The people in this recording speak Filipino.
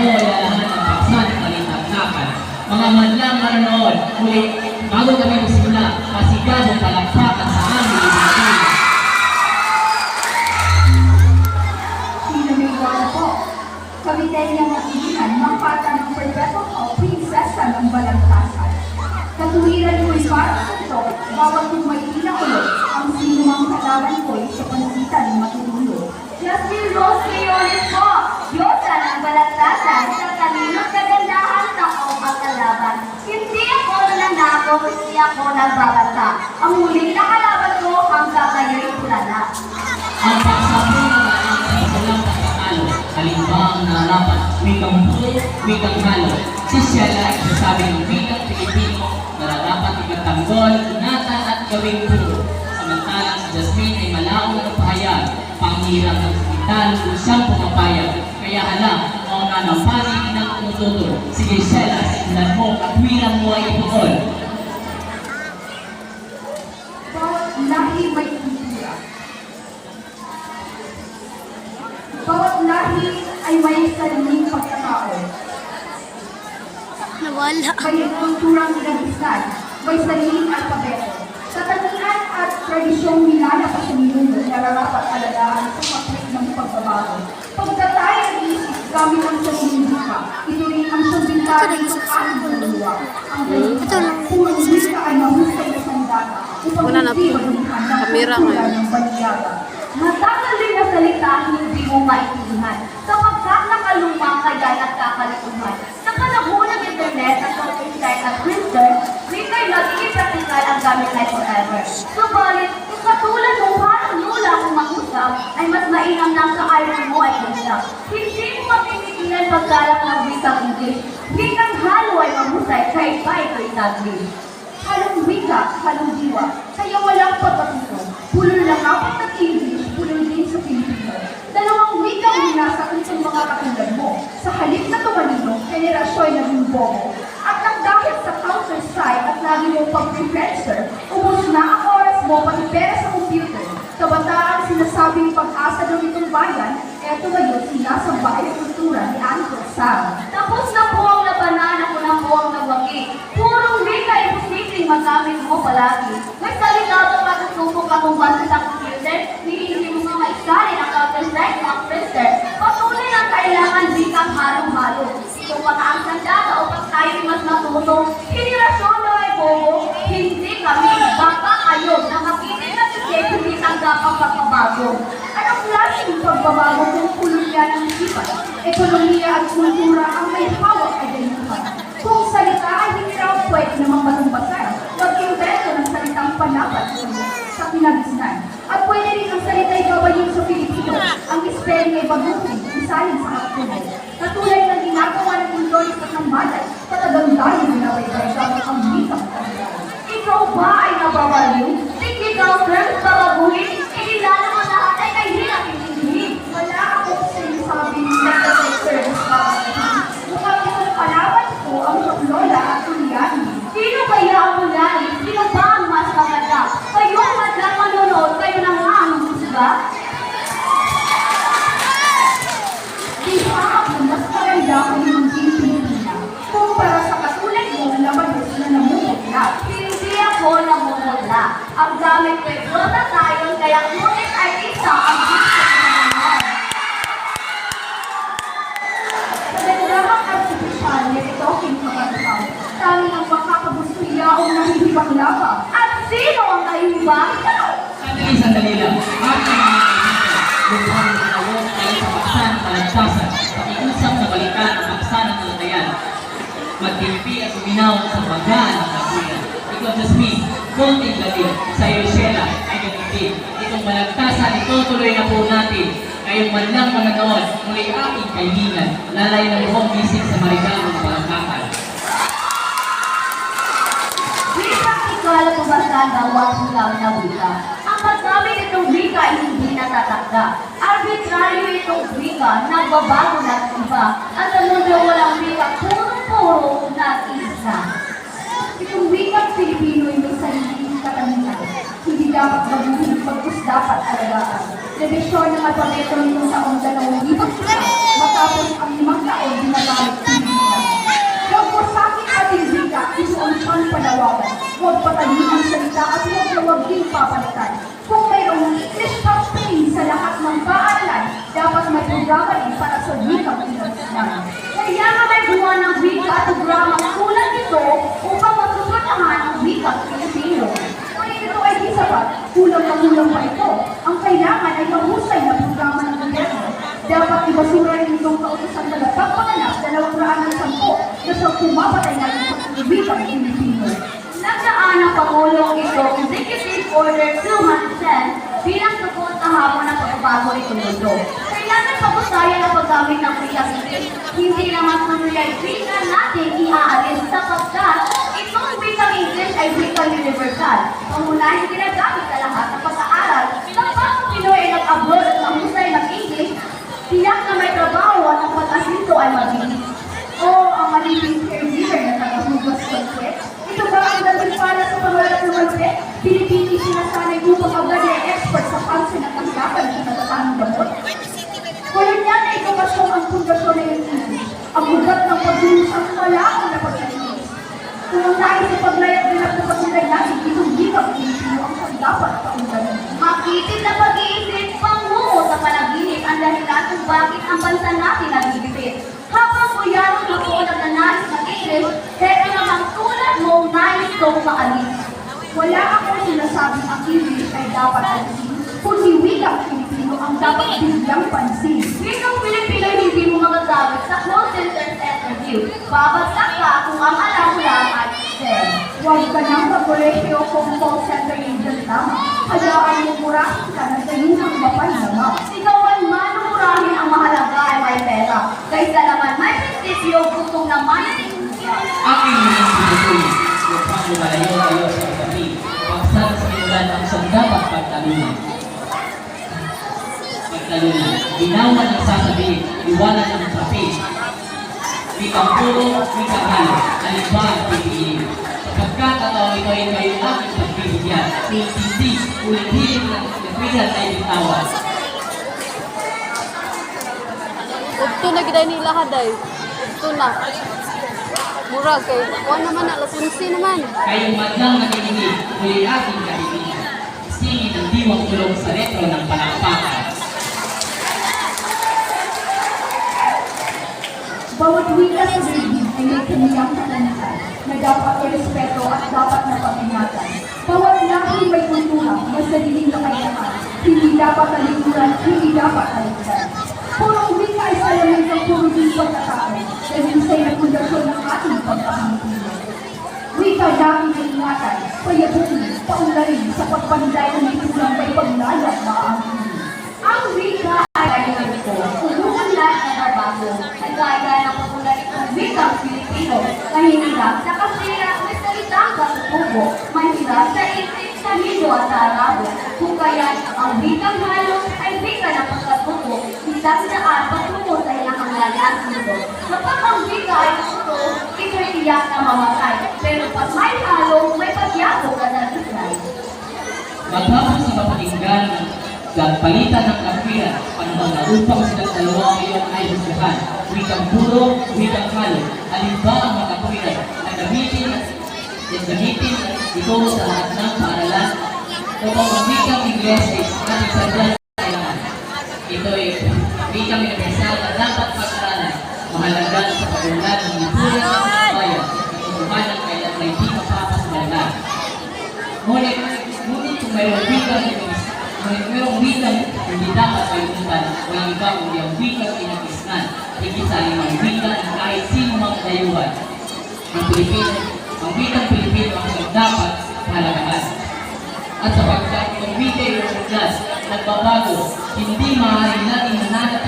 ako ay lalahan ng paksa ng kalitaktakan. Mga madlang manonood, muli, bago kami magsimula, pasigaw ang palakpakan sa aming ibigay. Sino may wala po? Kawiteria ng mangpata ng perpetual o prinsesa ng balagtasan. Katuwiran ko'y para sa ito, bawat may ang sino mang kalaban ko'y sa pansitan matutulog. Justin Rose Leones po, Balagtasan sa talino't kagandahan ng ang kalaban. Hindi ako nananako, hindi ako nagbabata. Ang huling nakalaban ko hanggang ngayon tulala. Ang pagsabi ng anak ay walang pagkakalo. Halimbawa ang nararapat, wikang buo, wikang halo. Si Sheila ay sasabi ng wikang Pilipino, nararapat ipagtanggol, ingatan at gawing puro. Samantalang si Jasmine ay malaong ng pahayag, panghirap ng hospital kung siyang pumapayag. Kaya hala, mga nanampanig ng tumututol. Sige Sheila, simulan mo, katwiran mo ay ipuol. Bawat lahi may kultura. Bawat lahi ay may sariling pagkatao. Nawala. May kulturang inabisan, may sariling alpabeto. Katangian at tradisyong nilala pa sa minuno na nararapat alagaan sa kapit ng pagbabago. Pagkatay gamit ang wika, ito rin ang bintana ng aking kaluluwa. Ang Ito lang. puro wika ay mahusay na sandata upang hindi po. madumihan ng ng. Matagal din na salita hindi mo maintindihan sapagkat nakaluma kaya nagkakalituhan. Sa panahon ng internet at website at printer, Twitter nagiging praktikal ang gamit ay forever. Subalit, kung katulad mo parang lula kung mag-usap, na sa iron mo ay usap. Hindi mo mapipitilan pagkalap ng wikang English. Wikang halo ay mahusay kahit pa ito'y tagli. Halong wika, halong diwa, kaya walang pagkatuto. Pulol lang apat na English, pulol din sa Pilipino. Dalawang wika ang binasa itong mga katulad mo. Sa halip na tumalino, henerasyon na bobo. At nang dahil sa counter site at lagi mong pag-freelancer, ubos na ang oras mo pati pera sa computer. Kabataan sinasabing pag-asa sinasambay ang kultura ni Uncle Sam. Tapos na po ang labanan, ako na po ang nagwagi. Purong wika ay posibleng magamit mo palagi. May salita ba matutupok akong basa sa computer? Hindi mo nga maisali ang counter-strike ng printer. Patuloy ang kailangan wikang halong-halo. Kung mga ang sandata upang tayo mas matuto, henerasyon na ay bobo, hindi kami, baka kayo, na makinig na sige, ang pagbabago. Anong klaseng pagbabago kung puluyan ng isipan? Ekonomiya at kultura ang may hawak ay ganituhan. Kung salita ay hindi raw pwede namang matumbasan, mag-invento ng salitang panapat sa kinagisnan. At pwede rin ang salita ay babayin sa Pilipino. Ang spelling ay baguhin, isalin sa katunay. Katulad ng ginagawa ng Indonesian sa Kambalay, talagang dahil kaya ngunit artista ang gusto ko naman. Sa nagdarang artificial na ito kinakabasaw, tanging ang makakabustuyaong nahihibang laba. At sino ang naiibang? Sandali, sandali lang. Aking mga kaibigan, lubuhan ng tawag ay sa paksa ng ang paksa ng kalatayan. Magtimpi at uminaw sa baga ng kapuyan. Ikaw, Jasmine, konting. Sa iyo, ay ganun din. Itong malagtasan, itutuloy na po natin. Kayong man lang mananood, muli aking kaibigan, lalay ng buhok bisig sa marigamong palangkakan. Wikang ikala pabasa gawang lang na wika. Ang paggamit itong wika ay hindi natatakda. Arbitraryo itong wika, nagbabago na at iba. At sa mundo walang wika, puro-puro na isa. Dibisyon ng alpabeto ng taong dalawang libang matapos ang limang taon binabalik ng Bida. Huwag mo sa akin ating Bida, ito ang siyang panawagan. Huwag patanin ang salita at huwag na huwag din papalitan. Kung mayroong English campaign sa lahat ng paaralan, dapat may programa para sa wikang pinagsinan. Kaya nga may buwan ng wika at programa tulad nito upang matutunahan ang wikang Pilipino. Ngunit ito ay di sapat, kulang na kulang pa ito. Ang kailangan ay mahusay na programa ng gobyerno. Dapat ibasura rin itong kautosan na nagpapanganak dalawang raan ng sampo na sa pumapatay na ng pagkakibitang Pilipino. Nagdaan ang Pangulong ito Executive Order 210 bilang sagot sa hamon ng pagbabago nito mundo. Kailangan pag-usayan ang paggamit ng wikang English. Hindi naman tuloy ay wika natin iaalis sapagkat itong wikang English ay wikang universal. Pangunahing ginagamit Nag-abroad at mahusay ng English, tiyak na may trabaho at ang pag-asinto ay mabilis. O ang malibing caregiver na tagahugas kwet? Ito ba ang dating para sa pangalat ng malpet? Pilipini sinasanay upang agad ay expert sa pansin at tanggapan ng natatanong gamot? Kolonyal na edukasyon ang pundasyon ng English. Ang ugat ng wala ang napagkalinis. Kung ang nais sa paglayat ng nagpapatuloy natin, itong gikang Pilipino ang dapat paundanin. Makitid na sa panaginip ang dahilan kung bakit ang bansa natin nagigipit. Habang uyarong mapuot ang nanalis ng English, kaya namang tulad mo nais kong maalis. Wala akong sinasabing ang English ay dapat alisin, kundi wikang Pilipino ang dapat bigyang pansin. Wikang Pilipino hindi mo magagamit sa call center interview. Babagsak ka kung ang alam mo lang ay STEM. Huwag ka nang magkolehiyo kung call center agent lamang. Hayaan mo murahin ka na sa iyong mapay lamang. Ikaw ay manumurahin ang mahalaga ay may pera. Kaysa naman may prinsipyo gustong naman ang Ang lumalayo kayo sa gabi, pagsal sa ilan ang siyang dapat pagtalunan. Pagtalunan, ginawa ng sasabihin, iwanan ng trapis. Wikang puro, wikang halo, alibba ang pipiliin. Sapagkat at ang ito ay kayo aking pagbibigyan, hindi, ulit-hiling ng nagbigan ay bitawan. Ito na gida nila haday. Ito na. Murag kay kuha naman na lapunsi naman. Kayong madlang nakikinig, muli aking kaibigan. Singin ang diwang tulong sa retro ng palakpakan. Bawat wika sa daigdig ay may kaniyang katanikan na dapat irespeto at dapat na pag-ingatan. Bawat lahi may kultura, may sariling kakayahan. Hindi dapat talikuran, hindi dapat talikuran. Purong wika ay salamin ng puro din isa'y na pundasyon ng. Wika namin ingatan, payabuti, paunlarin may halo, may pagyako ka na Israel. Matapos sa kapakinggan ng palitan ng kapiran, panahon na upang silang dalawa ang ay husgahan. Wikang puro, wikang halo. Alin ba ang makapiran na gamitin at gamitin ito sa lahat ng paaralan? Upang ang wikang Ingles ay ating sadyang kailangan. Ito ay wikang universal na dapat pag-aralan. Mahalaga sa lipunan ng dapat kalimutan, walang iba kundi ang wikang inagisnan. Higit sa limang wikang ng kahit sino mang dayuhan. Ang Pilipino, ang wikang Pilipino ang dapat halagaan. At sapagkat ang wika ay umuslas, nagbabago, hindi maaaring natin hanap